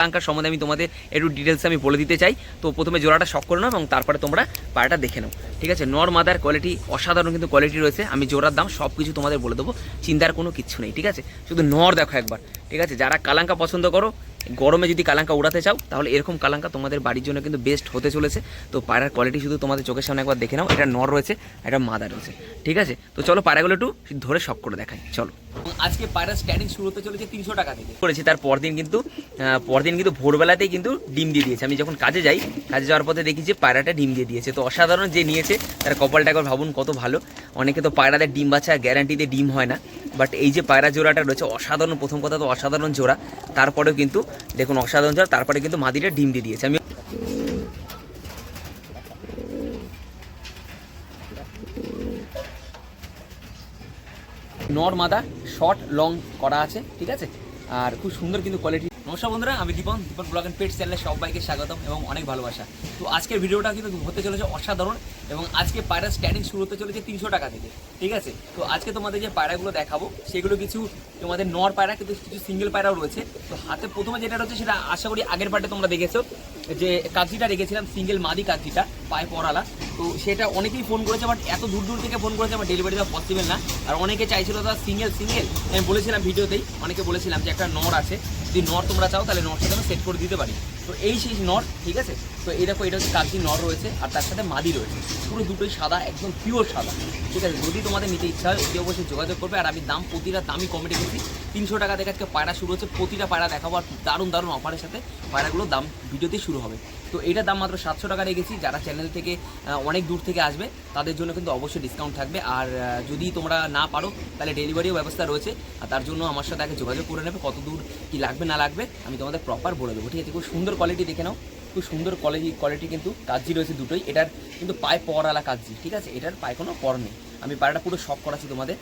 কালাঙ্কার সম্বন্ধে আমি তোমাদের একটু ডিটেলস আমি বলে দিতে চাই। তো প্রথমে জোড়াটা শখ করে নাও এবং তারপরে তোমরা পায়রাটা দেখে নাও। ঠিক আছে? নর মাদার কোয়ালিটি অসাধারণ কিন্তু কোয়ালিটি রয়েছে। আমি জোড়ার দাম সব কিছু তোমাদের বলে দেবো চিন্তার কোনো কিচ্ছু নেই ঠিক আছে? শুধু নর দেখো একবার ঠিক আছে? যারা কালাঙ্কা পছন্দ করো গরমে যদি কালাঙ্কা উড়াতে চাও তাহলে এরকম কালাঙ্কা তোমাদের বাড়ির জন্য কিন্তু বেস্ট হতে চলেছে। তো পায়রার কোয়ালিটি শুধু তোমাদের চোখের সামনে একবার দেখে নাও এটা নর রয়েছে এটা মাদা রয়েছে ঠিক আছে? তো চলো পায়রাগুলো একটু ধরে শখ করে দেখাই চলো। আজকে পায়রা স্ট্যান্ডিং শুরু হতে চলেছে তিনশো টাকা থেকে। করেছি তার পরদিন কিন্তু পরদিন কিন্তু ভোরবেলাতেই কিন্তু ডিম দিয়ে দিয়েছে। আমি যখন কাজে যাই কাজে যাওয়ার পথে দেখি যে পায়রাটা ডিম দিয়ে দিয়েছে। তো অসাধারণ যে নিয়েছে তার কপালটা একবার ভাবুন কত ভালো। অনেকে তো পায়রাদের ডিম বাচ্চা গ্যারান্টিতে ডিম হয় না। বাট এই যে পায়রা জোড়াটা রয়েছে, অসাধারণ, প্রথম কথা তো অসাধারণ জোড়া। তারপরেও কিন্তু, দেখুন অসাধারণ জোড়া, তারপরে কিন্তু মাদিটা ডিম দিয়ে দিয়েছে। আমি নর মাদা শর্ট লং করা আছে, ঠিক আছে? আর খুব সুন্দর কিন্তু কোয়ালিটি নমস্কার বন্ধুরা, আমি Dipan Dipan blog and pet চ্যানেলে সবাইকে স্বাগতম এবং অনেক ভালোবাসা। তো আজকের ভিডিওটা কিন্তু হতে চলেছে অসাধারণ এবং আজকে পায়রা স্ট্যান্ডিং শুরু হতে চলেছে তিনশো টাকা থেকে, ঠিক আছে? তো আজকে তোমাদের যে পায়রাগুলো দেখাবো, সেগুলো কিছু তোমাদের নর পায়রা, কিন্তু কিছু সিঙ্গেল পায়রাও রয়েছে। তো হাতে প্রথমে যেটা রয়েছে সেটা আশা করি আগের পার্টে তোমরা দেখেছ। যে কাগজিটা রেখেছিলাম সিঙ্গেল মাদি কাগজিটা পায়ে পরালা। তো সেটা অনেকেই ফোন করেছে বাট এত দূর দূর থেকে ফোন করেছে, আমার ডেলিভারি দেওয়া পসিবল না। আর অনেকে চাইছিল তারা সিঙ্গেল সিঙ্গেল আমি বলেছিলাম ভিডিওতেই, অনেকে বলেছিলাম যে একটা নর আছে। যদি নর তোমরা চাও, তাহলে নরটা যেন সেট করে দিতে পারি। তো এই সেই নর, ঠিক আছে? তো এই দেখো, এটা হচ্ছে কাগজি নর রয়েছে, আর তার সাথে মাদি রয়েছে। পুরো দুটোই সাদা, একদম পিওর সাদা। ঠিক আছে? যদি তোমাদের নিতে ইচ্ছা হয়, অতি অবশ্যই যোগাযোগ করবে। আর আমি দাম, প্রতিটা দামই কমে রেখেছি। তিনশো টাকা থেকে আজকে পায়রা শুরু হচ্ছে। প্রতিটা পায়রা দেখাবো আর দারুণ দারুণ অফারের সাথে পায়রাগুলোর দাম ভিডিওতেই শুরু হবে। তো এটার দাম মাত্র সাতশো টাকা রেখেছি। যারা চ্যানেল থেকে অনেক দূর থেকে আসবে, তাদের জন্য কিন্তু অবশ্যই ডিসকাউন্ট থাকবে। আর যদি তোমরা না পারো, তাহলে ডেলিভারিও ব্যবস্থা রয়েছে। আর তার জন্য আমার সাথে আগে যোগাযোগ করে নেবে, কত দূর কি লাগবে, না লাগবে, আমি তোমাদের প্রপার বলে দেবো। ঠিক আছে, খুব সুন্দর কোয়ালিটি দেখে নাও। খুব সুন্দর কোয়ালিটি কোয়ালিটি কিন্তু কাজি রয়েছে দুটোই। এটার কিন্তু পায়ে পরওয়ালা কাজি ঠিক আছে? এটার পায়ে কোনো পর নেই। আমি পায়রাটা পুরো শখ করাচ্ছি তোমাদের।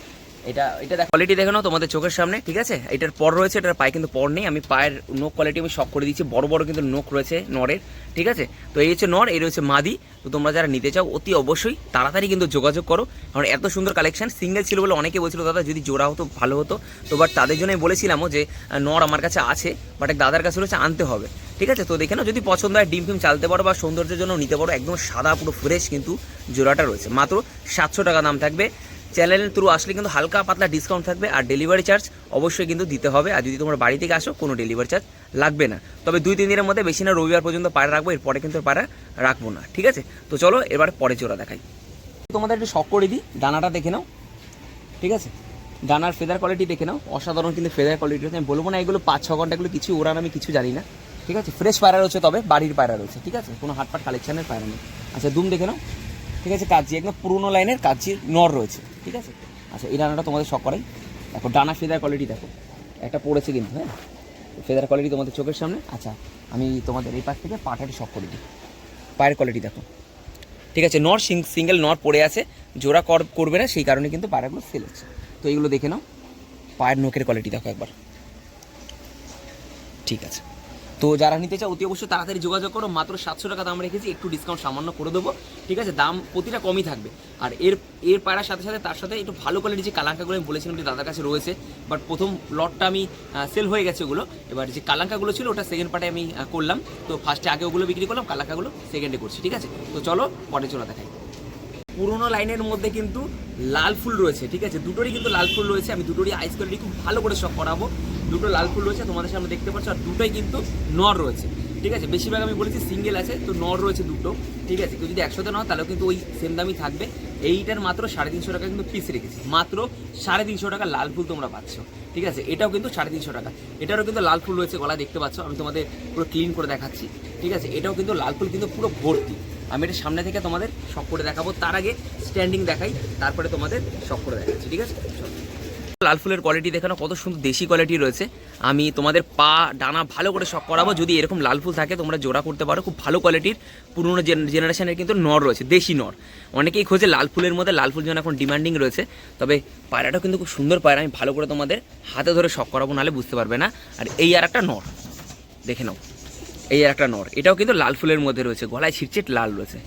এটা এটা কোয়ালিটি দেখে নাও তোমাদের চোখের সামনে, ঠিক আছে? এটার পর রয়েছে, এটার পায়ে কিন্তু পর নেই। আমি পায়ের নোক কোয়ালিটি আমি শখ করে দিচ্ছি। বড় বড় কিন্তু নোক রয়েছে নরের ঠিক আছে? তো এই হচ্ছে নর এই রয়েছে মাদি। তো তোমরা যারা নিতে চাও, অতি অবশ্যই তাড়াতাড়ি কিন্তু যোগাযোগ করো। কারণ এত সুন্দর কালেকশন সিঙ্গেল ছিল বলে অনেকে বলছিল, দাদা, যদি জোড়া হতো, ভালো হতো। তো বাট তাদের জন্যই বলেছিলামও যে নর আমার কাছে আছে বাট এক দাদার কাছে রয়েছে, আনতে হবে। ঠিক আছে? তো দেখে নাও, যদি পছন্দ হয় ডিম ফিম চালতে পারো বা সৌন্দর্যের জন্য নিতে পারো, একদম সাদা পুরো ফ্রেশ কিন্তু জোড়াটা রয়েছে। মাত্র সাতশো টাকা দাম থাকবে। চ্যানেলের থ্রু আসলে কিন্তু হালকা পাতলা ডিসকাউন্ট থাকবে আর ডেলিভারি চার্জ অবশ্যই কিন্তু দিতে হবে। আর যদি তোমরা বাড়ি থেকে আসো, কোনো ডেলিভারি চার্জ লাগবে না। তবে দুই তিন দিনের মধ্যে বেশি না, রবিবার পর্যন্ত পায়রা রাখব, এরপরে কিন্তু পায়রা রাখব না, ঠিক আছে? তো চলো, এবার পরে জোড়া দেখাই। তোমাদের একটু শখ করে দিই ডানাটা দেখে নাও, ঠিক আছে? ডানার ফেদার কোয়ালিটি দেখে নাও, অসাধারণ কিন্তু ফেদার কোয়ালিটি আমি বলব না, এগুলো পাঁচ, ছ ঘন্টাগুলো কিছু ওড়ান আমি কিছু জানি না, ঠিক আছে? ফ্রেশ পায়রা রয়েছে তবে, বাড়ির পায়রা রয়েছে, ঠিক আছে? কোনো হাটপাট কালেকশনের পায়রা নেই। আচ্ছা দুম দেখে নাও। ঠিক আছে কাজি একদম পুরোনো লাইনের কাজির নর রয়েছে, ঠিক আছে? আচ্ছা এই ডানাটা তোমাদের শখ করাই। দেখো, ডানা ফেদার কোয়ালিটি দেখো, একটা পড়েছে কিন্তু হ্যাঁ? ফেদার কোয়ালিটি তোমাদের চোখের সামনে। আচ্ছা আমি তোমাদের এই পাশ থেকে পাটাটি শখ করে দিই। পায়ের কোয়ালিটি দেখো। ঠিক আছে, নর সিঙ্গেল নর পড়ে আছে, জোড়া কর করবে না, সেই কারণে কিন্তু পায়রাগুলো সেল হচ্ছে। তো এইগুলো দেখে নাও, পায়ের নোকের কোয়ালিটি দেখো একবার। ঠিক আছে। তো যারা নিতে চাও, অতি অবশ্যই তাড়াতাড়ি যোগাযোগ করো। মাত্র সাতশো টাকা দাম রেখেছি, একটু ডিসকাউন্ট সামান্য করে দেবো। ঠিক আছে? দাম প্রতিটা কমই থাকবে। আর এর এর পায়রার সাথে সাথে তার সাথে একটু ভালো কোয়ালিটি যে কালাঙ্কাগুলো আমি বলেছিলাম যে দাদার কাছে রয়েছে বাট প্রথম লটটা আমি সেল হয়ে গেছে ওগুলো। এবার যে কালাঙ্কাগুলো ছিল, ওটা সেকেন্ড পার্টে আমি করলাম। তো ফার্স্টে আগে ওগুলো বিক্রি করলাম, কালাঙ্কাগুলো সেকেন্ডে করছি, ঠিক আছে? তো চলো, পরে চলো দেখাই। পুরোনো লাইনের মধ্যে কিন্তু লাল ফুল রয়েছে, ঠিক আছে? দুটোরই কিন্তু লাল ফুল রয়েছে। আমি দুটোরই আইস কোয়ালিটি খুব ভালো করে সব করাবো। দুটো লাল ফুল রয়েছে, তোমাদের সামনে দেখতে পাচ্ছ, আর দুটোই কিন্তু নর রয়েছে। ঠিক আছে? বেশিরভাগ আমি বলেছি সিঙ্গেল আছে, তো নর রয়েছে দুটো। ঠিক আছে? কেউ যদি একশোতে নাও, তাহলেও কিন্তু ওই সেম দামই থাকবে। এইটার মাত্র সাড়ে তিনশো টাকা কিন্তু পিস রেখেছি। মাত্র সাড়ে তিনশো টাকা লাল ফুল তোমরা পাচ্ছ। ঠিক আছে? এটাও কিন্তু সাড়ে তিনশো টাকা। এটারও কিন্তু লাল ফুল রয়েছে গলা দেখতে পাচ্ছ? আমি তোমাদের পুরো ক্লিন করে দেখাচ্ছি। ঠিক আছে? এটাও কিন্তু লাল ফুল কিন্তু পুরো ভর্তি। আমি এটা সামনে থেকে তোমাদের শখ করে দেখাবো। তার আগে স্ট্যান্ডিং দেখাই, তারপরে তোমাদের শখ করে দেখাচ্ছি। ঠিক আছে। লাল ফুলের কোয়ালিটি দেখানো কত সুন্দর দেশি কোয়ালিটি রয়েছে। আমি তোমাদের পা, ডানা ভালো করে শখ করাবো। যদি এরকম লাল ফুল থাকে, তোমরা জোড়া করতে পারো। খুব ভালো কোয়ালিটির পুরনো জেনারেশনের কিন্তু নর রয়েছে, দেশি নর। অনেকেই খোঁজে লাল ফুলের মধ্যে, লাল ফুল যেন এখন ডিমান্ডিং রয়েছে। তবে পায়রাটাও কিন্তু খুব সুন্দর পায়রা, আমি ভালো করে তোমাদের হাতে ধরে শখ করাবো, নাহলে বুঝতে পারবে না। আর এই আর একটা নর, দেখে নাও। এই আর একটা নর, এটাও কিন্তু লাল ফুলের মধ্যে রয়েছে, গলায় ছিটছিট লাল রয়েছে।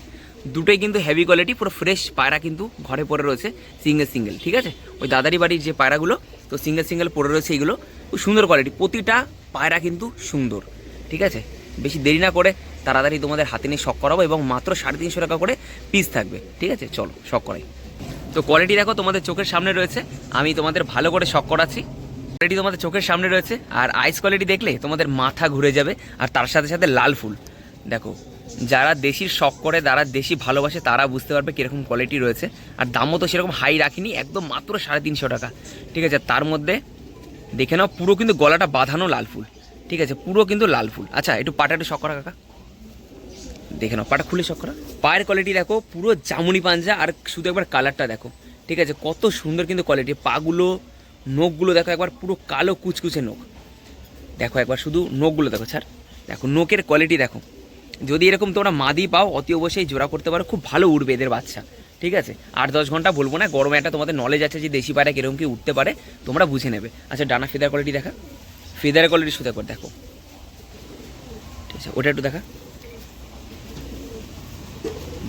দুটোই কিন্তু হেভি কোয়ালিটি পুরো ফ্রেশ পায়রা কিন্তু ঘরে পড়ে রয়েছে সিঙ্গেল সিঙ্গেল ঠিক আছে? ওই দাদারি বাড়ির যে পায়রাগুলো, তো সিঙ্গেল সিঙ্গেল পড়ে রয়েছে এইগুলো খুব সুন্দর কোয়ালিটি প্রতিটা পায়রা কিন্তু সুন্দর, ঠিক আছে? বেশি দেরি না করে তাড়াতাড়ি তোমাদের হাতে নিয়ে শখ করাবো এবং মাত্র সাড়ে তিনশো টাকা করে পিস থাকবে, ঠিক আছে? চলো, শখ করাই। তো কোয়ালিটি দেখো তোমাদের চোখের সামনে রয়েছে, আমি তোমাদের ভালো করে শখ করাচ্ছি। কোয়ালিটি তোমাদের চোখের সামনে রয়েছে, আর আইস কোয়ালিটি দেখলে তোমাদের মাথা ঘুরে যাবে, আর তার সাথে সাথে লাল ফুল, দেখো। যারা দেশির শখ করে, যারা দেশি ভালোবাসে, তারা বুঝতে পারবে কীরকম কোয়ালিটি রয়েছে। আর দামও তো সেরকম হাই রাখিনি, একদম মাত্র সাড়ে তিনশো টাকা। ঠিক আছে, তার মধ্যে দেখে নাও, পুরো কিন্তু গলাটা বাঁধানো লাল ফুল। ঠিক আছে, পুরো কিন্তু লাল ফুল। আচ্ছা একটু পাটা একটু শখ করা, কাকা। দেখে নাও, পাটা খুলে শখ করা। পায়ের কোয়ালিটি দেখো, পুরো জামুনি পাঞ্জা, আর শুধু একবার কালারটা দেখো। ঠিক আছে, কত সুন্দর কিন্তু কোয়ালিটি পাগুলো, নখগুলো দেখো, একবার পুরো কালো কুচকুচে নখ। দেখো, একবার শুধু নখগুলো দেখো স্যার দেখো, নখের কোয়ালিটি দেখো। যদি এরকম তোমরা মাদি পাও, অতি অবশ্যই জোড়া করতে পারো। খুব ভালো উঠবে এদের বাচ্চা, ঠিক আছে? আট দশ ঘণ্টা বলব না, গরমে একটা তোমাদের নলেজ আছে যে দেশি পায়রা কীরকম কি উঠতে পারে, তোমরা বুঝে নেবে। আচ্ছা ডানা ফেদার কোয়ালিটি দেখা? ফেদার কোয়ালিটি শুধু করে দেখো। ঠিক আছে, ওটা একটু দেখা।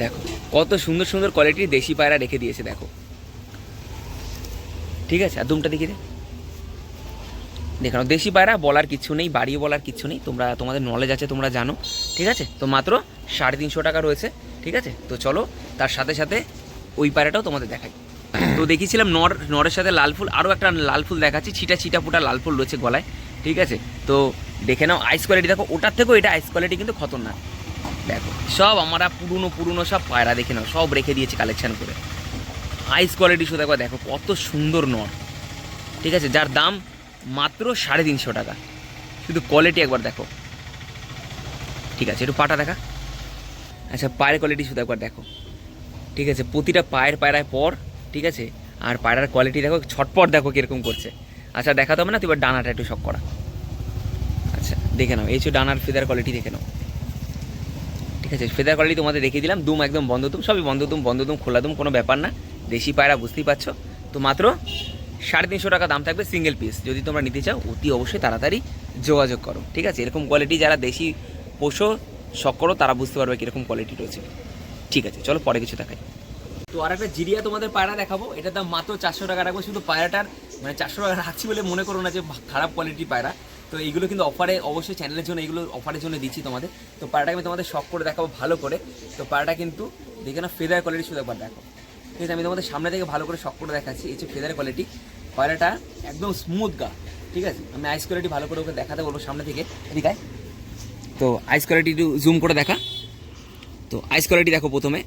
দেখো, কত সুন্দর সুন্দর কোয়ালিটির দেশি পায়রা রেখে দিয়েছে, দেখো। ঠিক আছে, আর দুমটা দেখিয়ে দেখানো দেশি পায়রা বলার কিছু নেই, বাড়িয়ে বলার কিছু নেই। তোমরা, তোমাদের নলেজ আছে, তোমরা জানো। ঠিক আছে? তো মাত্র সাড়ে তিনশো টাকা রয়েছে। ঠিক আছে? তো চলো, তার সাথে সাথে ওই পায়রাটাও তোমাদের দেখাই। তো দেখিয়েছিলাম নর, নরের সাথে লাল ফুল। আরও একটা লাল ফুল দেখাচ্ছি। ছিটা ছিটা ফুটা লাল ফুল রয়েছে গলায়। ঠিক আছে? তো দেখে নাও আইস কোয়ালিটি দেখো। ওটার থেকেও এটা আইস কোয়ালিটি কিন্তু খতরনাক। দেখো, সব আমরা পুরনো পুরনো সব পায়রা দেখে নাও। সব রেখে দিয়েছি কালেকশন করে। আইস কোয়ালিটি শুধু দেখো, কত সুন্দর নর। ঠিক আছে? যার দাম মাত্র সাড়ে তিনশো টাকা। শুধু কোয়ালিটি একবার দেখো। ঠিক আছে, একটু পাটা দেখা। আচ্ছা পায়ের কোয়ালিটি শুধু একবার দেখো। ঠিক আছে, প্রতিটা পায়ের পায়রায় পর, ঠিক আছে? আর পায়রার কোয়ালিটি দেখো, ছটপট দেখো কীরকম করছে। আচ্ছা দেখাতে হবে না তুই ডানাটা একটু শখ করা। আচ্ছা দেখে নাও, এই হচ্ছে ডানার ফেদার কোয়ালিটি দেখে নাও। ঠিক আছে ফেদার কোয়ালিটি তোমাদের দেখিয়ে দিলাম, দুম একদম বন্ধ দুম, সবই বন্ধ দুম বন্ধ দুম, খোলা দুম, কোনো ব্যাপার না। দেশি পায়রা বুঝতেই পারছ। তো মাত্র সাড়ে তিনশো টাকা দাম থাকবে সিঙ্গেল পিস যদি তোমরা নিতে চাও, অতি অবশ্যই তাড়াতাড়ি যোগাযোগ করো, ঠিক আছে? এরকম কোয়ালিটি যারা দেশি পোষো শখ করো তারা বুঝতে পারবে কীরকম কোয়ালিটি রয়েছে। ঠিক আছে, চলো পরে কিছু দেখাই। তো আর একটা জিরিয়া তোমাদের পায়রা দেখাবো। এটার দাম মাত্র চারশো টাকা রাখব, শুধু পায়রাটার মানে চারশো টাকা রাখছি বলে মনে করো না যে খারাপ কোয়ালিটির পায়রা। তো এইগুলো কিন্তু অফারে অবশ্যই চ্যানেলের জন্য এগুলো অফারের জন্য দিচ্ছি তোমাদের। তো পায়রাটাকে আমি তোমাদের শখ করে দেখাবো ভালো করে। তো পায়রাটা কিন্তু দেখে না ফেদার কোয়ালিটি শুধু একবার দেখো। ঠিক আছে, আমি তোমাদের সামনে থেকে ভালো করে শখ করে দেখাচ্ছি, এই যে ফেদার কোয়ালিটি পায়রাটা একদম স্মুথ গা, ঠিক আছে? আমি আইস কোয়ালিটি ভালো করে ওকে দেখাতে বলব সামনে থেকে। এদিকে। তো আইস কোয়ালিটি একটু জুম করে দেখা। তো আইস কোয়ালিটি দেখো প্রথমে।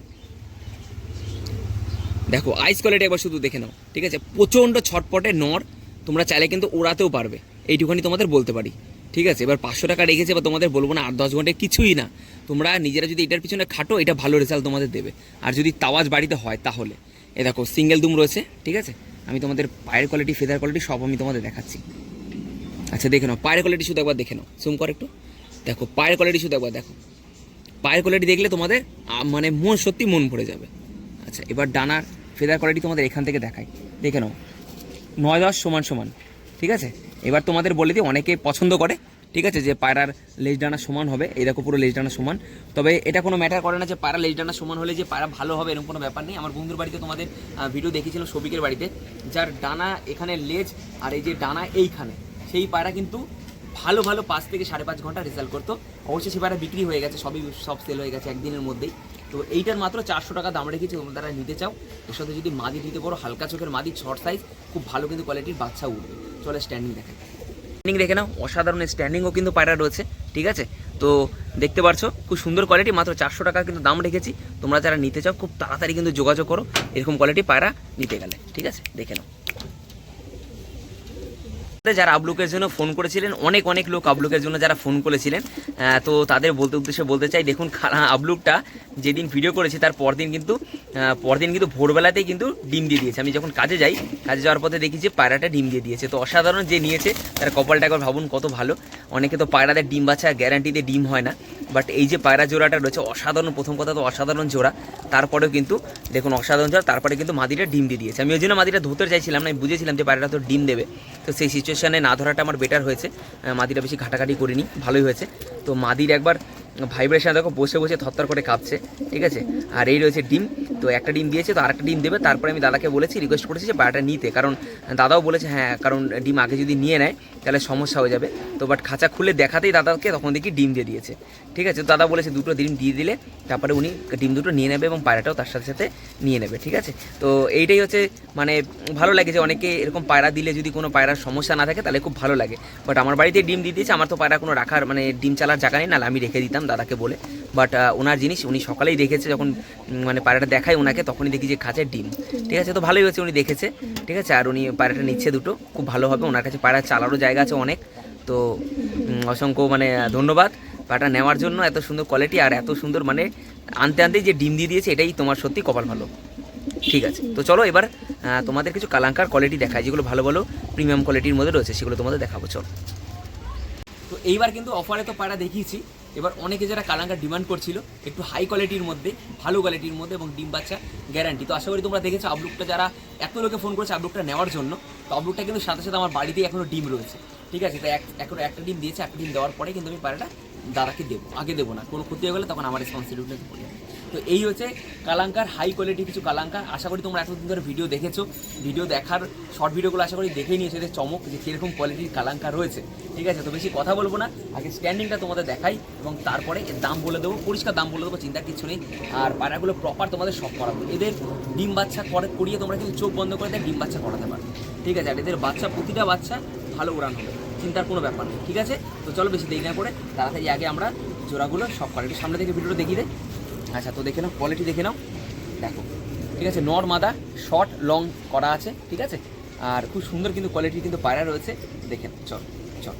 দেখো আইস কোয়ালিটি একবার শুধু দেখে নাও, ঠিক আছে? প্রচণ্ড ছটপটে নর, তোমরা চাইলে কিন্তু ওড়াতেও পারবে। এইটুখানি তোমাদের বলতে পারি, ঠিক আছে? এবার পাঁচশো টাকা রেখেছে বা তোমাদের বলব না, আট দশ ঘন্টায় কিছুই না। তোমরা নিজেরা যদি এটার পিছনে খাটো, এটা ভালো রেজাল্ট তোমাদের দেবে। আর যদি তাওয়াজ বাড়িতে হয় তাহলে। এ দেখো সিঙ্গেল দুম রয়েছে, ঠিক আছে? আমি তোমাদের পায়ের কোয়ালিটি ফেদার কোয়ালিটি সব আমি তোমাদের দেখাচ্ছি। আচ্ছা দেখে নাও, পায়ের কোয়ালিটি শুধু একবার দেখে নাও। জুম কর একটু। দেখো, পায়ের কোয়ালিটি শুধু একবার দেখো। পায়ের কোয়ালিটি দেখলে তোমাদের মানে মন সত্যি মন ভরে যাবে। আচ্ছা এবার ডানার ফেদার কোয়ালিটি তোমাদের এখান থেকে দেখাই। দেখে নাও, নয় দশ সমান সমান, ঠিক আছে? এবার তোমাদের বলে দিই, অনেকে পছন্দ করে ঠিক আছে, যে পায়রার লেজ ডানা সমান হবে দেখো পুরো লেজ ডানা সমান। তবে এটা কোনো ম্যাটার করে না যে পায়রা লেজ ডানা সমান হলে যে পায়রা ভালো হবে এরকম কোনো ব্যাপার নেই। আমার বন্ধুর বাড়িতে তোমাদের ভিডিও দেখিয়েছিলাম সবিকের বাড়িতে, যার ডানা এখানে লেজ আর এই যে ডানা এইখানে, সেই পায়রা কিন্তু ভালো ভালো পাঁচ থেকে সাড়ে পাঁচ ঘণ্টা রেজাল্ট করতো। অবশ্যই সে পায়রা বিক্রি হয়ে গেছে, সবই সব সেল হয়ে গেছে একদিনের মধ্যেই। তো এইটার মাত্র চারশো টাকা দাম রেখেছি, তোমরা তারা নিতে চাও, এর সাথে যদি মাদি নিতে পারো, হালকা চোখের মাদি শর্ট সাইজ খুব ভালো কিন্তু কোয়ালিটির বাচ্চা উঠবে। চলে স্ট্যান্ডিং দেখে স্ট্যান্ডিং দেখে নাও। অসাধারণ স্ট্যান্ডিংও কিন্তু পায়রা রয়েছে, ঠিক আছে? তো দেখতে পারছ, খুব সুন্দর কোয়ালিটি মাত্র চারশো টাকা কিন্তু দাম রেখেছি। তোমরা যারা নিতে চাও, খুব তাড়াতাড়ি কিন্তু যোগাযোগ করো। এরকম কোয়ালিটি পায়রা নিতে গেলে, ঠিক আছে? দেখে নাও। যারা আবলুকের জন্য ফোন করেছিলেন, অনেক অনেক লোক আবলুকের জন্য যারা ফোন করেছিলেন তো তাদের বলতে উদ্দেশ্যে বলতে চাই, দেখুন আবলুকটা যেদিন ভিডিও করেছি, তার পরদিন কিন্তু পরদিন কিন্তু ভোরবেলাতেই কিন্তু ডিম দিয়ে দিয়েছে। আমি যখন কাজে যাই, কাজে যাওয়ার পথে দেখি যে পায়রাটা ডিম দিয়ে দিয়েছে। তো অসাধারণ যে নিয়েছে, তার কপালটা একবার ভাবুন কত ভালো। অনেকে তো পায়রাদের ডিম বাচ্চা গ্যারান্টিতে ডিম হয় না। বাট এই যে পায়রা জোড়াটা রয়েছে, অসাধারণ, প্রথম কথা তো অসাধারণ জোড়া। তারপরেও কিন্তু, দেখুন, অসাধারণ জোড়া, তারপরে কিন্তু মাদিটা ডিম দিয়ে দিয়েছে। আমি ওই জন্য মাদিটা ধুতে চাইছিলাম না, আমি বুঝেছিলাম যে পায়রাটা তো ডিম দেবে। তো সেই সিচুয়েশানে না ধরাটা আমার বেটার হয়েছে। মাদিটা বেশি ঘাটাঘাটি করিনি, ভালোই হয়েছে। তো মাদির একবার ভাইব্রেশন দেখো, বসে বসে থরথর করে কাঁপছে, ঠিক আছে? আর এই রয়েছে ডিম, তো একটা ডিম দিয়েছে, তো আরেকটা ডিম দেবে, তারপরে আমি দাদাকে বলেছি রিকোয়েস্ট করেছি যে পায়রাটা নিতে, কারণ দাদাও বলেছে হ্যাঁ কারণ ডিম আগে যদি নিয়ে নেয়, তাহলে সমস্যা হয়ে যাবে। তো বাট খাঁচা খুলে দেখাতেই দাদাকে তখন দেখি ডিম দিয়ে দিয়েছে, ঠিক আছে? দাদা বলেছে, দুটো ডিম দিয়ে দিলে, তারপরে উনি ডিম দুটো নিয়ে নেবে এবং পায়রাটাও তার সাথে সাথে নিয়ে নেবে, ঠিক আছে? তো এইটাই হচ্ছে মানে ভালো লাগে যে অনেকে এরকম পায়রা দিলে যদি কোনো পায়রার সমস্যা না থাকে, তাহলে খুব ভালো লাগে। বাট আমার বাড়িতে ডিম দিয়ে দিয়েছে, আমার তো পায়রা কোনো রাখার মানে ডিম চালার জায়গা নেই নাহলে আমি রেখে দিতাম দাদাকে বলে। বাট ওনার জিনিস উনি সকালেই দেখেছে যখন মানে পায়রাটা দেখায় ওনাকে, তখনই দেখি যে খাঁচায় ডিম। ঠিক আছে? তো ভালোই হয়েছে উনি দেখেছে। ঠিক আছে? আর উনি পায়রাটা নিচ্ছে দুটো। খুব ভালো হবে। ওনার কাছে পায়রা চালারও জায়গা আছে অনেক। তো অসংখ্য মানে ধন্যবাদ। পায়রাটা নেওয়ার জন্য এত সুন্দর কোয়ালিটি আর এত সুন্দর মানে আনতে আনতেই যে ডিম দিয়ে দিয়েছে, এটাই তোমার সত্যি কপাল ভালো। ঠিক আছে? তো চলো এবার তোমাদের কিছু কালাঙ্কার কোয়ালিটি দেখায় যেগুলো ভালো ভালো প্রিমিয়াম কোয়ালিটির মধ্যে রয়েছে, সেগুলো তোমাদের দেখাবো। চলো। তো এইবার কিন্তু অফারে তো পায়রা দেখিয়েছি। এবার অনেকে যারা কালাঙ্কার ডিমান্ড করছিল, একটু হাই কোয়ালিটির মধ্যে, ভালো কোয়ালিটির মধ্যে এবং ডিম বাচ্চা গ্যারান্টি তো আশা করি তোমরা দেখেছ আবলুকটা যারা এত লোকে ফোন করেছে আবলুকটা নেওয়ার জন্য, তো আবলুকটা কিন্তু সাথে সাথে আমার বাড়িতেই এখনও ডিম রয়েছে। ঠিক আছে? তাই এখন একটা ডিম দিয়েছে, একটা ডিম দেওয়ার পরে কিন্তু আমি পারেটা দাদাকে দেবো। আগে দেবো না, কোনো ক্ষতি হয়ে গেলে তখন আমার রেসপন্সিবিলিটি পড়ে যাবে। তো এই হচ্ছে কালাঙ্কার হাই কোয়ালিটি কিছু কালাঙ্কার। আশা করি তোমরা এতদিন ধরে ভিডিও দেখেছ। ভিডিও দেখার শর্ট ভিডিওগুলো আশা করি দেখে নিয়েছো। এদের চমক, যে কীরকম কোয়ালিটির কালাঙ্কার রয়েছে। ঠিক আছে, তো বেশি কথা বলব না। আগে স্ট্যান্ডিংটা তোমাদের দেখাই এবং তারপরে এর দাম বলে দেবো। পরিষ্কার দাম বলে দেবো, চিন্তার কিছু নেই। আর পায়রাগুলো প্রপার তোমাদের সব করাবো। এদের ডিম বাচ্চা করে করিয়ে তোমরা কিন্তু চোখ বন্ধ করে দেয় ডিম বাচ্চা করাতে পারবে ঠিক আছে, আর এদের বাচ্চা, প্রতিটা বাচ্চা ভালো উড়ান হবে। চিন্তার কোনো ব্যাপার নেই। ঠিক আছে? তো চলো বেশি দেরি না করে তাড়াতাড়ি আগে আমরা জোড়াগুলো সব কোয়ালিটি সামনে থেকে ভিডিওটা দেখিয়ে দেয় আচ্ছা তো দেখে নাও কোয়ালিটি দেখে নাও। দেখো, ঠিক আছে, নর মাদা শর্ট লং করা আছে, ঠিক আছে? আর খুব সুন্দর কিন্তু কোয়ালিটি কিন্তু পায়রা রয়েছে। দেখে নাও, চল চল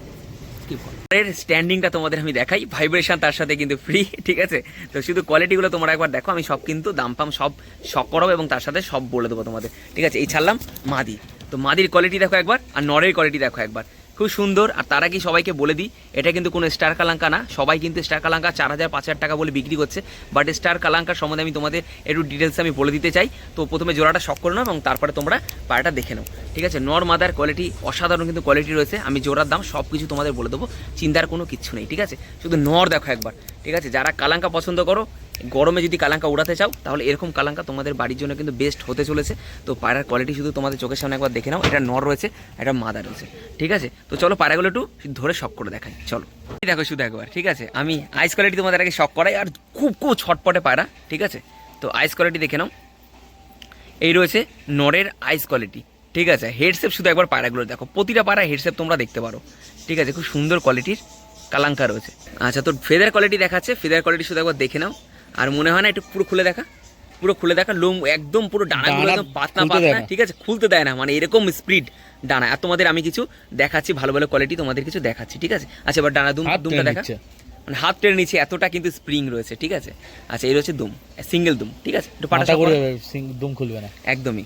এর স্ট্যান্ডিংটা তোমাদের আমি দেখাই ভাইব্রেশন তার সাথে কিন্তু ফ্রি ঠিক আছে? তো শুধু কোয়ালিটিগুলো তোমরা একবার দেখো, আমি সব কিন্তু দাম পাম, সব শখ করাবো এবং তার সাথে সব বলে দেবো তোমাদের, ঠিক আছে? এই ছাড়লাম মাদি। তো মাদির কোয়ালিটি দেখো একবার, আর নরের কোয়ালিটি দেখো একবার। খুব সুন্দর, আর তারা কি সবাইকে বলে দিই, এটা কিন্তু কোনো স্টার কালাঙ্কা না। সবাই কিন্তু স্টার কালাঙ্কা চার হাজার পাঁচ হাজার টাকা বলে বিক্রি করছে। বাট স্টার কালাঙ্কার সম্বন্ধে আমি তোমাদের একটু ডিটেলস আমি বলে দিতে চাই। তো প্রথমে জোড়াটা শখ করে নাও এবং তারপরে তোমরা পায়রাটা দেখে নাও। ঠিক আছে? নর মাদার কোয়ালিটি অসাধারণ কিন্তু কোয়ালিটি রয়েছে। আমি জোড়ার দাম সব কিছু তোমাদের বলে দেবো। চিন্তার কোনো কিচ্ছু নেই, ঠিক আছে? শুধু নর দেখো একবার, ঠিক আছে? যারা কালাঙ্কা পছন্দ করো গরমে যদি কালাঙ্কা উড়াতে চাও, তাহলে এরকম কালাঙ্কা তোমাদের বাড়ির জন্য কিন্তু বেস্ট হতে চলেছে। তো পায়রার কোয়ালিটি শুধু তোমাদের চোখের সামনে একবার দেখে নাও, এটা নর রয়েছে, একটা মাদা রয়েছে, ঠিক আছে? তো চলো পায়রাগুলো একটু ধরে শখ করে দেখাই, চলো। দেখো শুধু একবার, ঠিক আছে? আমি আইস কোয়ালিটি তোমাদের আগে শখ করাই, আর খুব খুব ছটপটে পায়রা, ঠিক আছে? তো আইস কোয়ালিটি দেখে নাও। এই রয়েছে নরের আইস কোয়ালিটি ঠিক আছে? হেডসেপ শুধু একবার পায়রাগুলো দেখো, প্রতিটা পায়রা হেডসেপ তোমরা দেখতে পারো, ঠিক আছে? খুব সুন্দর কোয়ালিটির কালাঙ্কা রয়েছে। আচ্ছা তোর ফেদার কোয়ালিটি দেখাচ্ছে ফেদার কোয়ালিটি শুধু একবার দেখে নাও। আর মনে হয় না একটু পুরো খুলে দেখা? পুরো খুলে দেখা লোম একদম পুরো ডানাগুলো ডানা একদম পাতলা পাতলা। ঠিক আছে? খুলতে দেয় না মানে এরকম স্পিড ডানা। আর তোমাদের আমি কিছু দেখাচ্ছি ভালো ভালো কোয়ালিটি তোমাদের কিছু দেখাচ্ছি ঠিক আছে? আচ্ছা এবার ডানা দুম দুমটা দেখা। মানে হাত টেনে নিচে এতটা কিন্তু স্প্রিং রয়েছে ঠিক আছে? আচ্ছা এই রয়েছে দুম সিঙ্গেল দুম ঠিক আছে? একটু পাটা করে দুম খুলবে না। একদমই।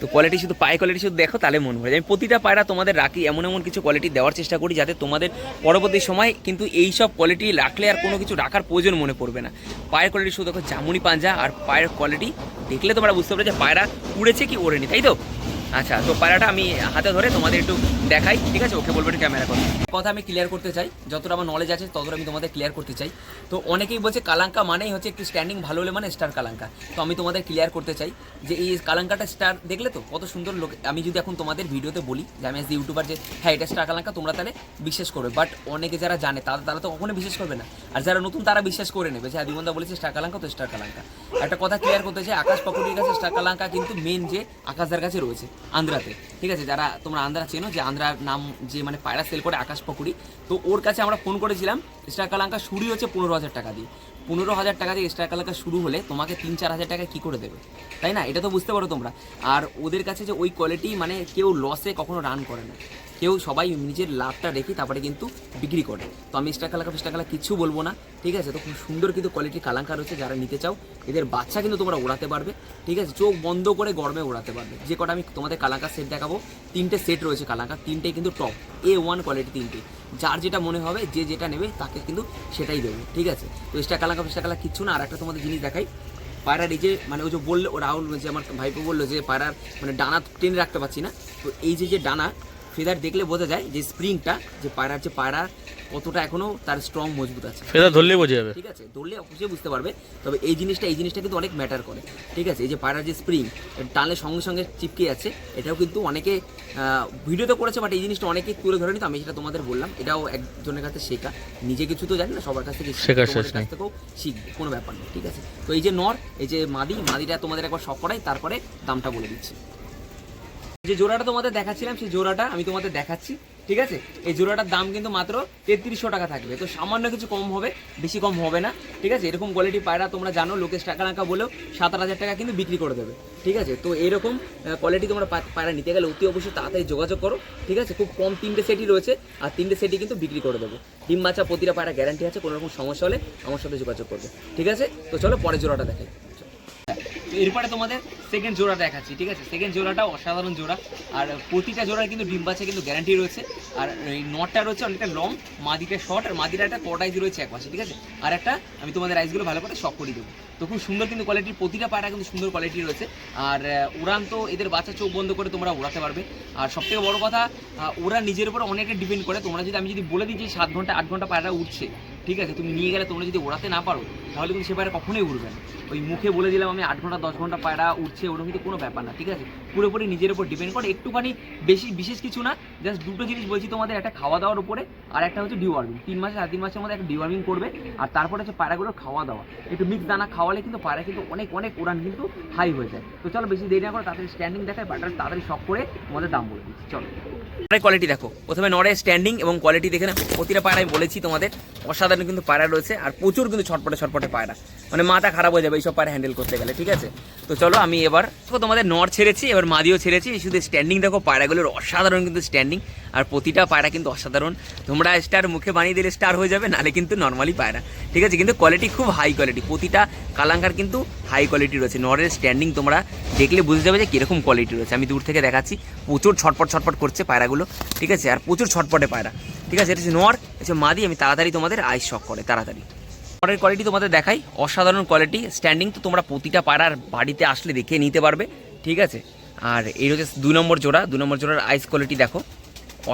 তো কোয়ালিটি শুধু পায়ে কোয়ালিটি শুধু দেখো, তাহলে মন যায়। আমি প্রতিটা পায়রা তোমাদের রাখি, এমন এমন কিছু কোয়ালিটি দেওয়ার চেষ্টা করি যাতে তোমাদের পরবর্তী সময় কিন্তু এই সব কোয়ালিটি রাখলে আর কোনো কিছু রাখার প্রয়োজন মনে পড়বে না পায়ের কোয়ালিটি শুধু দেখো জামুনি পাঞ্জা আর পায়ের কোয়ালিটি দেখলে তোমরা বুঝতে পারবে যে পায়রা উড়েছে কি ওড়েনি, তাই তো আচ্ছা তো পায়রাটা আমি হাতে ধরে তোমাদের একটু দেখাই, ঠিক আছে? ওকে বলব একটু ক্যামেরা করো। কথা আমি ক্লিয়ার করতে চাই, যতটা আমার নলেজ আছে, ততটা আমি তোমাদের ক্লিয়ার করতে চাই। তো অনেকেই বলছে কালাঙ্কা মানেই হচ্ছে একটু স্ট্যান্ডিং ভালো হলে মানে স্টার কালাঙ্কা। তো আমি তোমাদের ক্লিয়ার করতে চাই যে এই কালাঙ্কাটা স্টার দেখলে তো কত সুন্দর লোক আমি যদি এখন তোমাদের ভিডিওতে বলি যে আমি as ইউটিউবার যে হ্যাঁ এটা স্টার কালাঙ্কা, তোমরা তাহলে বিশ্বাস করবে। বাট অনেকে যারা জানে, তারা তারা তো কখনো বিশ্বাস করবে না। আর যারা নতুন, তারা বিশ্বাস করে নেবে যে হ্যাঁ বিমন্দা বলেছে স্টার কালাঙ্কা, তো স্টার কালাঙ্কা। একটা কথা ক্লিয়ার করতে চাই, আকাশ পকুরির কাছে স্টার কালাঙ্কা কিন্তু মেন যে আকাশদার কাছে রয়েছে। আন্ধ্রাতে ঠিক আছে, যারা তোমরা আন্দ্রা চেনো, যে আন্দ্রার নাম যে মানে পায়রা সেল করে আকাশ পকুরি তো ওর কাছে আমরা ফোন করেছিলাম স্টার কালাঙ্কা শুরু হচ্ছে পনেরো হাজার টাকা দিয়ে। পনেরো হাজার টাকা দিয়ে স্টার কালাঙ্কা শুরু হলে তোমাকে তিন চার হাজার টাকা কী করে দেবে? তাই না? এটা তো বুঝতে পারো তোমরা। আর ওদের কাছে যে ওই কোয়ালিটি মানে কেউ লসে কখনো রান করে না। কেউ সবাই নিজের লাভটা রেখে তারপরে কিন্তু বিক্রি করে। তো আমি স্টার কালাকা ফিস্টার কালা কিছু বলব না, ঠিক আছে? তো খুব সুন্দর কিন্তু কোয়ালিটির কালাঙ্কার রয়েছে যারা নিতে চাও। এদের বাচ্চা কিন্তু তোমরা ওড়াতে পারবে, ঠিক আছে? চোখ বন্ধ করে গরমে ওড়াতে পারবে। যে কটা আমি তোমাদের কালাঙ্কার সেট দেখাবো, তিনটে সেট রয়েছে কালাঙ্কার, তিনটেই কিন্তু টপ এ ওয়ান কোয়ালিটি তিনটে। যার যেটা মনে হবে, যে যেটা নেবে তাকে কিন্তু সেটাই দেবে, ঠিক আছে? তো স্টার কালাঙ্কা ফিস্টার কালা কিচ্ছু না আর একটা তোমাদের জিনিস দেখাই। পায়রার এই যে মানে ও যে বলল, রাহুল যে আমার ভাইপো বলল যে পায়রার মানে ডানা টেনে রাখতে পারছি না। তো এই যে যে ডানা ফেদার দেখলে বোঝা যায় যে স্প্রিংটা যে পায়রার যে পায়রা কতটা এখনও তার স্ট্রং মজবুত আছে। ফেদা ধরলেই বোঝা যাবে। ঠিক আছে ধরলে অবশ্যই বুঝতে পারবে। তবে এই জিনিসটা এই জিনিসটা কিন্তু অনেক ম্যাটার করে। ঠিক আছে এই যে পায়রার যে স্প্রিং টানলে সঙ্গে সঙ্গে চিপকে যাচ্ছে এটাও কিন্তু অনেকে ভিডিও তো করেছে বাট এই জিনিসটা অনেকে তুলে ধরেনি তো আমি সেটা তোমাদের বললাম। এটাও একজনের কাছে শেখা। নিজে কিছু তো জানি না সবার কাছ থেকে শেখা শেষ কাছ থেকেও শিখবে কোনো ব্যাপার নেই ঠিক আছে। তো এই যে নর এই যে মাদি মাদিটা তোমাদের একবার শখ করাই তারপরে দামটা বলে দিচ্ছি। যে জোড়াটা তোমাদের দেখাচ্ছিলাম, সেই জোড়াটা আমি তোমাদের দেখাচ্ছি, ঠিক আছে? এই জোড়াটার দাম কিন্তু মাত্র তেত্রিশশো টাকা থাকবে। তো সামান্য কিছু কম হবে, বেশি কম হবে না, ঠিক আছে? এরকম কোয়ালিটি পায়রা তোমরা জানো, লোকেশ টাকা নাকা বলেও সাত হাজার টাকা কিন্তু বিক্রি করে দেবে, ঠিক আছে? তো এরকম কোয়ালিটি তোমরা পায়রা নিতে গেলে অতি অবশ্যই তাড়াতাড়ি যোগাযোগ করো, ঠিক আছে? খুব কম তিনটে সেটই রয়েছে, আর তিনটে সেটই কিন্তু বিক্রি করে দেবো। ডিম বাচ্চা প্রতিটা পায়রা গ্যারান্টি আছে, কোনো রকম সমস্যা হলে আমার সাথে যোগাযোগ করবে, ঠিক আছে? তো চলো পরের জোড়াটা দেখাই। তো এরপরে তোমাদের সেকেন্ড জোড়া দেখাচ্ছি, ঠিক আছে? সেকেন্ড জোড়াটা অসাধারণ জোড়া। আর প্রতিটা জোড়ার কিন্তু ডিম বাচ্চা কিন্তু গ্যারান্টি রয়েছে। আর এই নটটা রয়েছে অনেকটা লং মাদিটা শর্ট আর মাদিটা একটা কটাইজ রয়েছে এক পাশে, ঠিক আছে? আর একটা আমি তোমাদের আইসগুলো ভালো করে শক করে দেবো। তো খুব সুন্দর কিন্তু কোয়ালিটির প্রতিটা পায়রা কিন্তু সুন্দর কোয়ালিটি রয়েছে। আর উড়ান তো এদের বাচ্চা চোখ বন্ধ করে তোমরা উড়াতে পারবে। আর সবথেকে বড় কথা ওরা নিজের উপর অনেকটা ডিপেন্ড করে। তোমরা যদি, আমি যদি বলে দিই যে সাত ঘণ্টা, আট ঘণ্টা পায়রা উঠছে ঠিক আছে? তুমি নিয়ে গেলে তোমরা যদি ওড়াতে না পারো তাহলে কিন্তু সে পায়রা কখনোই উড়বে না। ওই মুখে বলে দিলাম আমি আট ঘণ্টা, দশ ঘণ্টা পায়রা উঠছে ওরকম কিন্তু কোনো ব্যাপার না, ঠিক আছে? পুরোপুরি নিজের উপর ডিপেন্ড করে, একটুখানি বেশি, বিশেষ কিছু না জাস্ট দুটো জিনিস বলছি তোমাদের, একটা খাওয়া দাওয়ার উপরে, আর একটা হচ্ছে ডিওয়ার্মিং তিন মাসে, সাড়ে তিন মাসের মধ্যে একটা ডিওয়ার্মিং করবে, আর তারপরে হচ্ছে পায়রাগুলোর খাওয়া দাওয়া। একটু মিক্স দানা খাওয়ালে কিন্তু পায়রা কিন্তু অনেক অনেক উড়ান কিন্তু হাই হয়ে যায়। তো চলো বেশি দেরি না করে তাড়াতাড়ি স্ট্যান্ডিং দেখায় পায়রাটা তাড়াতাড়ি শখ করে তোমাদের দাম বলে দিচ্ছি, চলো। নরের কোয়ালিটি দেখো, প্রথমে নরের স্ট্যান্ডিং এবং কোয়ালিটি দেখে না প্রতিটা পায়রা আমি বলেছি তোমাদের, অসাধারণ কিন্তু পায়রা রয়েছে, আর প্রচুর কিন্তু ছটপটে ছটপটে পায়রা মানে মাথা খারাপ হয়ে যাবে, এইসব পায়রা হ্যান্ডেল করতে গেলে, ঠিক আছে? তো চলো আমি এবার তোমাদের নর ছেড়েছি, এবার মাদিও ছেড়েছি শুধু স্ট্যান্ডিং দেখো, পায়রাগুলোর অসাধারণ কিন্তু স্ট্যান্ডিং আর প্রতিটা পায়রা কিন্তু অসাধারণ। তোমরা স্টার মুখে বানিয়ে দিলে স্টার হয়ে যাবে নালে কিন্তু নর্মালি পায়রা। ঠিক আছে, কিন্তু কোয়ালিটি খুব হাই কোয়ালিটি প্রতিটা কালাঙ্কার কিন্তু হাই কোয়ালিটি রয়েছে। নরের স্ট্যান্ডিং তোমরা দেখলে বুঝতে যাবে যে কীরকম কোয়ালিটি রয়েছে। আমি দূর থেকে দেখাচ্ছি, প্রচুর ছটপট ছটপট করছে পায়রাগুলো, ঠিক আছে? আর প্রচুর ছটপটে পায়রা, ঠিক আছে? এটা হচ্ছে নর হচ্ছে মাদি, আমি তাড়াতাড়ি তোমাদের আইস শখ করে, তাড়াতাড়ি। নরের কোয়ালিটি তোমাদের দেখাই। অসাধারণ কোয়ালিটি স্ট্যান্ডিং তো তোমরা প্রতিটা পাড়ার বাড়িতে আসলে দেখে নিতে পারবে, ঠিক আছে? আর এই রয়েছে দুই নম্বর জোড়া, দুই নম্বর জোড়ার আইস কোয়ালিটি দেখো।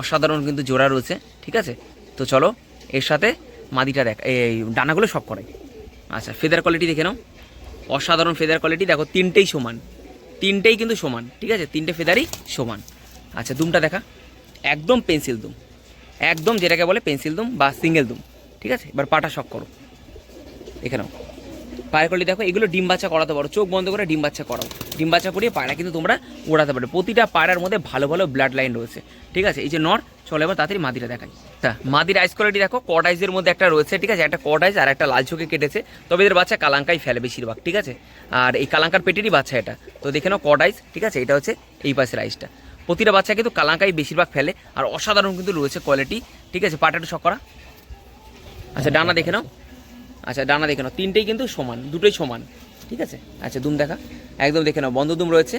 অসাধারণ কিন্তু জোড়া রয়েছে, ঠিক আছে? তো চলো, এর সাথে মাদিটা দেখ, এই ডানাগুলো সব করাই। আচ্ছা ফেদার কোয়ালিটি দেখে নাও। অসাধারণ ফেদার কোয়ালিটি দেখো, তিনটেই সমান। তিনটেই কিন্তু সমান, ঠিক আছে? তিনটে ফেদারই সমান। আচ্ছা দুমটা দেখা। একদম পেন্সিল দুম। একদম যেটাকে বলে পেন্সিল দুম বা সিঙ্গেল দুম, ঠিক আছে? এবার পাটা শখ করো। দেখে নাও পায়ের কোয়ালিটি দেখো, এগুলো ডিম বাচ্চা করাতে পারো। চোখ বন্ধ করে ডিম বাচ্চা করাও। ডিম বাচ্চা করিয়ে পায়রা কিন্তু তোমরা ওড়াতে পারো। প্রতিটা পায়রার মধ্যে ভালো ভালো ব্লাড লাইন রয়েছে। ঠিক আছে? এই যে নর, চলো এবার তাড়াতাড়ি মাদিরা দেখাই। তা, মাদির আইস কোয়ালিটি দেখো কট আইসের মধ্যে একটা রয়েছে, ঠিক আছে? একটা কট আইস আর একটা লাল চোখে কেটেছে। তবে এদের বাচ্চা কালাঙ্কাই ফেলে বেশিরভাগ, ঠিক আছে? আর এই কালাঙ্কার পেটেরই বাচ্চা এটা। তো দেখে নাও কট আইস ঠিক আছে? এটা হচ্ছে এই পাশের আইসটা প্রতিটা বাচ্চা কিন্তু কালাঙ্কাই বেশিরভাগ ফেলে আর অসাধারণ কিন্তু রয়েছে কোয়ালিটি ঠিক আছে? পাটাটা শক করা। আচ্ছা ডানা দেখে নাও। আচ্ছা ডানা দেখে নাও। তিনটেই কিন্তু সমান, দুটোই সমান। ঠিক আছে? আচ্ছা দুম দেখা। একদম দেখে নাও, বন্ধ দুম রয়েছে।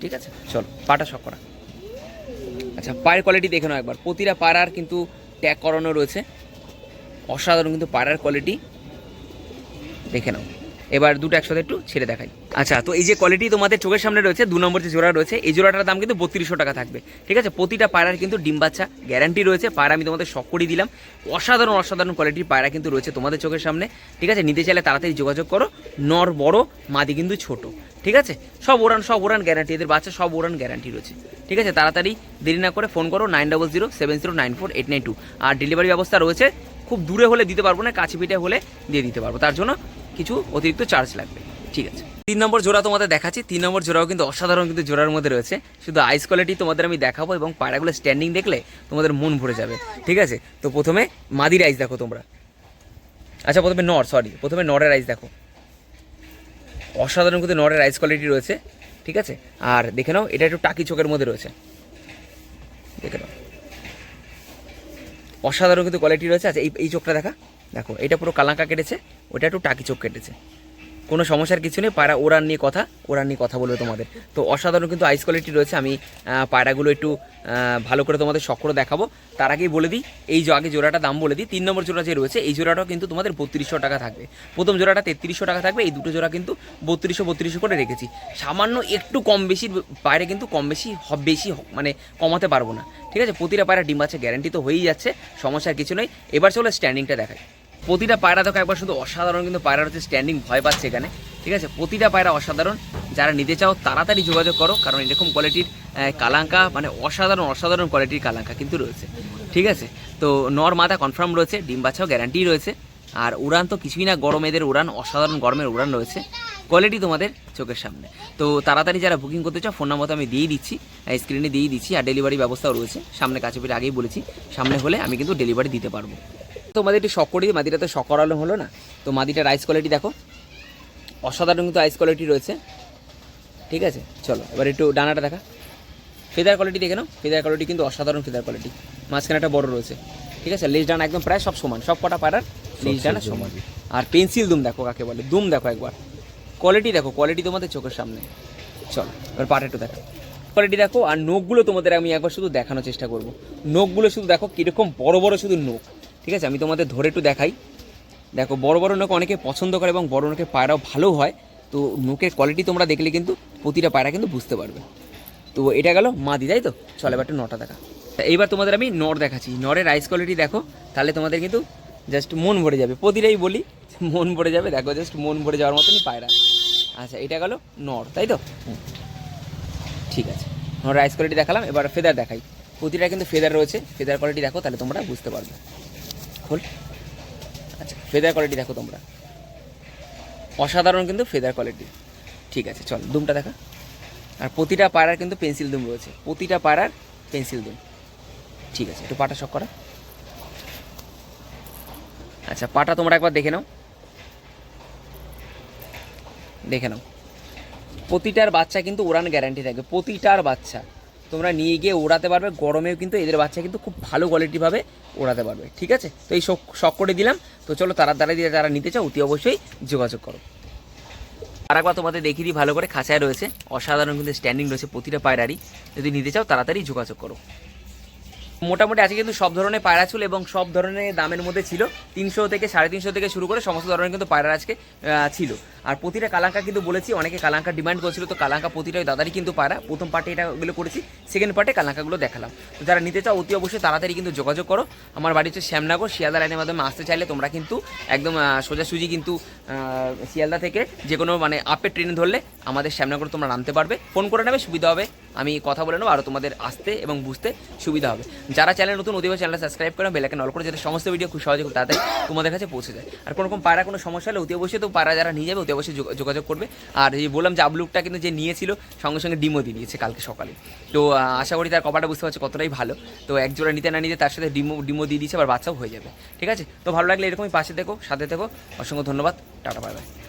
ঠিক আছে? চলো, পাটা শক করা। আচ্ছা পায়ের কোয়ালিটি দেখে নাও একবার। প্রতিটা পাড়ার কিন্তু ট্যাগ করানো রয়েছে। অসাধারণ কিন্তু পাড়ার কোয়ালিটি দেখে নাও। এবার দুটো একসাথে একটু ছেড়ে দেখাই। আচ্ছা তো এই যে কোয়ালিটি তোমাদের চোখের সামনে রয়েছে, দু নম্বর যে জোড়া রয়েছে, এই জোড়াটার দাম কিন্তু বত্রিশশো টাকা থাকবে। ঠিক আছে? প্রতিটা পায়রার কিন্তু ডিম বাচ্চা গ্যারান্টি রয়েছে। পায়রা আমি তোমাদের শখ করে দিলাম। অসাধারণ অসাধারণ কোয়ালিটির পায়রা কিন্তু রয়েছে তোমাদের চোখের সামনে। ঠিক আছে? নিতে চাইলে তাড়াতাড়ি যোগাযোগ করো। নর বড়, মাদি কিন্তু ছোট। ঠিক আছে? সব ওরান সব ওরান গ্যারান্টি এদের বাচ্চা সব ওরান গ্যারান্টি রয়েছে। ঠিক আছে? তাড়াতাড়ি দেরি না করে ফোন করো nine double zero seven zero nine four eight nine two আর ডেলিভারি ব্যবস্থা রয়েছে, খুব দূরে হলে দিতে পারব না, কাছে পিঠে হলে দিয়ে দিতে পারব। তার জন্য কিছু অতিরিক্ত চার্জ লাগবে। ঠিক আছে। তিন নম্বর জোড়া তোমাদের দেখাচ্ছি। তিন নম্বর জোড়াও কিন্তু অসাধারণ কিন্তু জোড়ার মধ্যে রয়েছে। শুধু আইস কোয়ালিটি তোমাদের আমি দেখাবো এবং পায়রাগুলো স্ট্যান্ডিং দেখলে তোমাদের মন ভরে যাবে। ঠিক আছে? তো প্রথমে মাদির আইস দেখো তোমরা। আচ্ছা প্রথমে নর সরি প্রথমে নরের আইস দেখো। অসাধারণ কিন্তু নরের আইস কোয়ালিটি রয়েছে। ঠিক আছে? আর দেখে নাও, এটা একটু টাকি চোখের মধ্যে রয়েছে। দেখে নাও। অসাধারণ কিন্তু কোয়ালিটি রয়েছে। আচ্ছা এই এই চোখটা দেখা। দেখো, এটা পুরো কালাঙ্কা কেটেছে, ওটা একটু টাকি চোখ কেটেছে। কোনো সমস্যার কিছু নেই, পায়রা ওরান নিয়ে কথা ওরান নিয়ে কথা বলবে তোমাদের। তো অসাধারণ কিন্তু আইস কোয়ালিটি রয়েছে, আমি পায়রাগুলো একটু ভালো করে তোমাদের শখ করে দেখাবো। তার আগেই বলে দিই, এই যে আগে জোড়াটা দাম বলে দিই, তিন নম্বর জোড়া যে রয়েছে, এই জোড়াটাও কিন্তু তোমাদের বত্রিশশো টাকা থাকবে। প্রথম জোড়াটা তেত্রিশশো টাকা থাকবে, এই দুটো জোড়া কিন্তু বত্রিশশো বত্রিশশো করে রেখেছি। সামান্য একটু কম বেশি বাইরে কিন্তু কম বেশি বেশি মানে কমাতে পারব না। ঠিক আছে? প্রতিটা পায়রা ডিম আছে গ্যারান্টি তো হয়েই যাচ্ছে, সমস্যার কিছু নেই। এবার চলো স্ট্যান্ডিংটা দেখাই। প্রতিটা পায়রা দেখো একবার শুধু অসাধারণ কিন্তু পায়রা হচ্ছে স্ট্যান্ডিং ভয় পাচ্ছে এখানে, ঠিক আছে? প্রতিটা পায়রা অসাধারণ। যারা নিতে চাও, তাড়াতাড়ি যোগাযোগ করো, কারণ এরকম কোয়ালিটির কালাঙ্কা মানে অসাধারণ অসাধারণ কোয়ালিটির কালাঙ্কা কিন্তু রয়েছে, ঠিক আছে? তো নর মাথা কনফার্ম রয়েছে, ডিম বাচ্চাও গ্যারান্টি রয়েছে, আর উড়ান তো কিছুই না, গরম এদের উড়ান, অসাধারণ গরমের উড়ান রয়েছে কোয়ালিটি তোমাদের চোখের সামনে। তো তাড়াতাড়ি যারা বুকিং করতে চাও ফোন নাম্বার তো আমি দিয়ে দিচ্ছি স্ক্রিনে দিয়ে দিচ্ছি, আর ডেলিভারি ব্যবস্থাও রয়েছে, সামনে কাছে পেটে আগেই বলেছি, সামনে হলে আমি কিন্তু ডেলিভারি দিতে পারব। তোমাদের একটু শখ করি মাদিটা তো শখ করালো হলো না। তো মাদিটার আইস কোয়ালিটি দেখো। অসাধারণ কিন্তু আইস কোয়ালিটি রয়েছে। ঠিক আছে? চলো এবার একটু ডানাটা দেখা। ফেদার কোয়ালিটি দেখে নাও। ফেদার কোয়ালিটি কিন্তু অসাধারণ ফেদার কোয়ালিটি মাঝখানে একটা বড় রয়েছে। ঠিক আছে? লেজ ডানা একদম প্রায় সব সমান। সব কটা পাড়ার লেজ ডানা সমান। আর পেন্সিল দুম দেখো কাকে বলে। দুম দেখো একবার। কোয়ালিটি দেখো। কোয়ালিটি তোমাদের চোখের সামনে। চলো এবার পাটা একটু দেখো। কোয়ালিটি দেখো। আর নখগুলো তোমাদের আমি একবার শুধু দেখানোর চেষ্টা করব। নখগুলো শুধু দেখো কীরকম বড় বড় শুধু নখ। ঠিক আছে? আমি তোমাদের ধরে একটু দেখাই। দেখো, বড় বড় নখ অনেকে পছন্দ করে এবং বড় নখের পায়রাও ভালো হয়। তো নখের কোয়ালিটি তোমরা দেখলে কিন্তু প্রতিটা পায়রা কিন্তু বুঝতে পারবে। তো এটা গেল মাদি, তাই তো? চলো এবার একটু নটা দেখা। এইবার তোমাদের আমি নর দেখাচ্ছি। নরের রাইস কোয়ালিটি দেখো, তাহলে তোমাদের কিন্তু জাস্ট মন ভরে যাবে। প্রতিটাই বলি, মন ভরে যাবে। দেখো জাস্ট মন ভরে যাওয়ার মতনই পায়রা। আচ্ছা এটা গেল নর, তাই তো? ঠিক আছে। নর রাইস কোয়ালিটি দেখালাম, এবার ফেদার দেখাই। প্রতিটা কিন্তু ফেদার রয়েছে। ফেদার কোয়ালিটি দেখো, তাহলে তোমরা বুঝতে পারবে। খোল। আচ্ছা ফেদার কোয়ালিটি দেখো তোমরা। অসাধারণ কিন্তু ফেদার কোয়ালিটি ঠিক আছে, চল, দুমটা দেখা। আর প্রতিটা পায়রার কিন্তু পেন্সিল দুম রয়েছে। প্রতিটা পায়রার পেন্সিল দুম। ঠিক আছে, একটু পাটা শক করা। আচ্ছা পাটা তোমরা একবার দেখে নাও। দেখে নাও। প্রতিটার বাচ্চা কিন্তু উড়ান গ্যারান্টি থাকবে। প্রতিটার বাচ্চা। তোমরা নিয়ে গিয়ে ওড়াতে পারবে। গরমেও কিন্তু এদের বাচ্চা কিন্তু খুব ভালো কোয়ালিটিভাবে ওড়াতে পারবে, ঠিক আছে? তো এই শখ করে দিলাম। তো চলো তারা দ্বারা দিয়ে যারা নিতে চাও, অতি অবশ্যই যোগাযোগ করো। আর একবার তোমাদের দেখিয়ে দিই, ভালো করে খাঁচায় রয়েছে। অসাধারণ কিন্তু স্ট্যান্ডিং রয়েছে প্রতিটা পায়রারই। যদি নিতে চাও, তাড়াতাড়ি যোগাযোগ করো। মোটামুটি আজকে কিন্তু সব ধরনের পায়রা ছিল এবং সব ধরনের দামের মধ্যে ছিল। তিনশো থেকে সাড়ে তিনশো থেকে শুরু করে সমস্ত ধরনের কিন্তু পায়রা আজকে ছিল। আর প্রতিটা কালাঙ্কা কিন্তু বলেছি, অনেকে কালাঙ্কা ডিমান্ড করেছিল, তো কালাঙ্কা প্রতিটা ওই দাদারই কিন্তু পায়রা। প্রথম পার্টে এটা ওগুলো করেছি সেকেন্ড পার্টে কালাঙ্কাগুলো দেখালাম। তো যারা নিতে চাও, অতি অবশ্যই তাড়াতাড়ি কিন্তু যোগাযোগ করো। আমার বাড়ি হচ্ছে শ্যামনগর, শিয়ালদা লাইনের মাধ্যমে আসতে চাইলে তোমরা কিন্তু একদম সোজাসুজি কিন্তু শিয়ালদা থেকে যে কোনো মানে আপের ট্রেন ধরলে আমাদের শ্যামনগর তোমরা নামতে পারবে। ফোন করে নেবে, সুবিধা হবে। আমি কথা বলে নেব আরও তোমাদের আসতে এবং বুঝতে সুবিধা হবে। যারা চ্যানেল নতুন অতিবার চ্যানেল সাবস্ক্রাইব করে বেলাকে নল করে যাতে সমস্ত ভিডিও খুব সহজে খুব তাড়াতাড়ি তোমাদের কাছে পৌঁছে যায়। আর কোনো রকম পায়রা কোনো সমস্যা হলে অতি অবশ্যই তো পায়রা যারা নিয়ে যাবে, অতি অবশ্যই যোগাযোগ করবে। আর এই বললাম যে আবলুকটা কিন্তু যে নিয়েছিল, সঙ্গে সঙ্গে ডিমও দিয়ে দিয়েছে কালকে সকালে। তো আশা করি তার কপাটা বুঝতে পারছে কতটাই ভালো। তো এক জোড়া নিতে না নিতে তার সাথে ডিমো ডিমো দিয়ে দিয়েছে, আবার বাচ্চাও হয়ে যাবে। ঠিক আছে? তো ভালো লাগলে এরকমই পাশে দেখো সাথে থেকো। অসংখ্য ধন্যবাদ। Tata bye bye